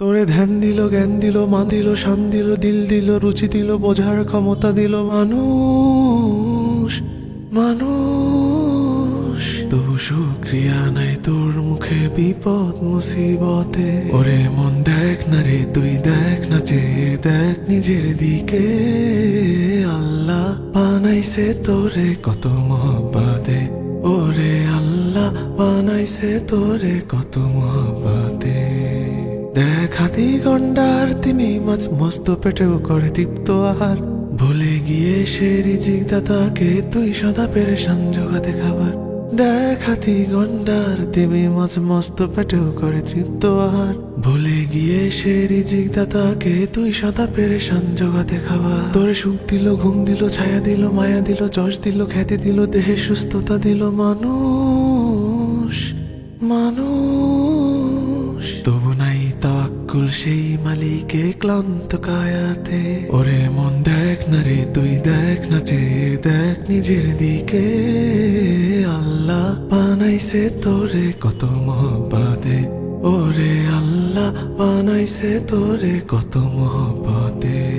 তোরে ধ্যান দিল, জ্ঞান দিল মা দিল, শান দিল দিল দিল, রুচি দিল, বোঝার ক্ষমতা দিল। মানুষ মানুষ, তবু শুক্রিয়া নাই তোর মুখে বিপদ, মুসিবতে। ওরে মন দেখ না রে, তুই দেখ না, যে দেখ নিজের দিকে। আল্লাহ বানাইছে তোরে কত মহব্বতে। ওরে আল্লাহ বানাইছে তোরে কত মহব্বতে। দেখ হাতি গন্ডার, তিনি মাছ মস্ত পেটেও করে দীপ্ত আহার। ভুলে গিয়ে সে রিজিক দাতাকে তুই সদা পেরেশান জোগাতে খাবার। দেখ হাতি গন্ডার তিমি মাছ মস্ত পেটেও করে তৃপ্ত আহার। ভুলে গিয়ে সে রিজিক দাতাকে তুই সদা পেরেশান জোগাতে খাবার। তোরে সুখ দিল, ঘুম দিল, ছায়া দিল, মায়া দিল, যশ দিল, খ্যাতি দিল, দেহে সুস্থতা দিল মানুষ মানুষ। তাওয়াক্কুল সেই মালিকে ক্লান্ত কায়াতে। ওরে মন দেখ না রে, তুই দেখ না, যে দেখ নিজের দিকে। আল্লাহ বানাইছে তোরে কত মহব্বতে। ওরে আল্লাহ বানাইছে তোরে কত মহব্বতে।